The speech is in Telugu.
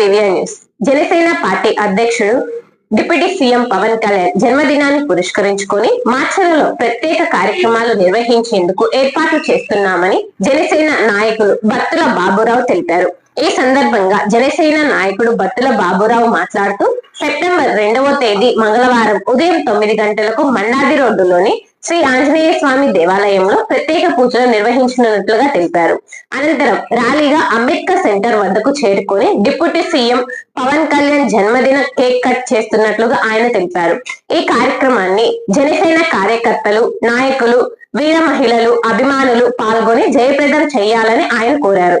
P V R news Janasena party అధ్యక్షుడు డిప్యూటీ సీఎం పవన్ కళ్యాణ్ జన్మదినాన్ని పురస్కరించుకొని మార్చలలో ప్రత్యేక కార్యక్రమాలు నిర్వహించేందుకు ఏర్పాట్లు చేస్తున్నామని జనసేన నాయకులు భత్తుల బాబురావు తెలిపారు. ఈ సందర్భంగా జనసేన నాయకుడు భత్తుల బాబురావు మాట్లాడుతూ సెప్టెంబర్ రెండవ తేదీ మంగళవారం ఉదయం తొమ్మిది గంటలకు మండాది రోడ్డులోని శ్రీ ఆంజనేయ స్వామి దేవాలయంలో ప్రత్యేక పూజలు నిర్వహించనున్నట్లుగా తెలిపారు. అనంతరం ర్యాలీగా అంబేద్కర్ సెంటర్ వద్దకు చేరుకొని డిప్యూటీ సీఎం పవన్ కళ్యాణ్ జన్మదిన కేక్ కట్ చేస్తున్నట్లుగా ఆయన తెలిపారు. ఈ కార్యక్రమాన్ని జనసేన కార్యకర్తలు నాయకులు వీర మహిళలు అభిమానులు పాల్గొని జయప్రదం చేయాలని ఆయన కోరారు.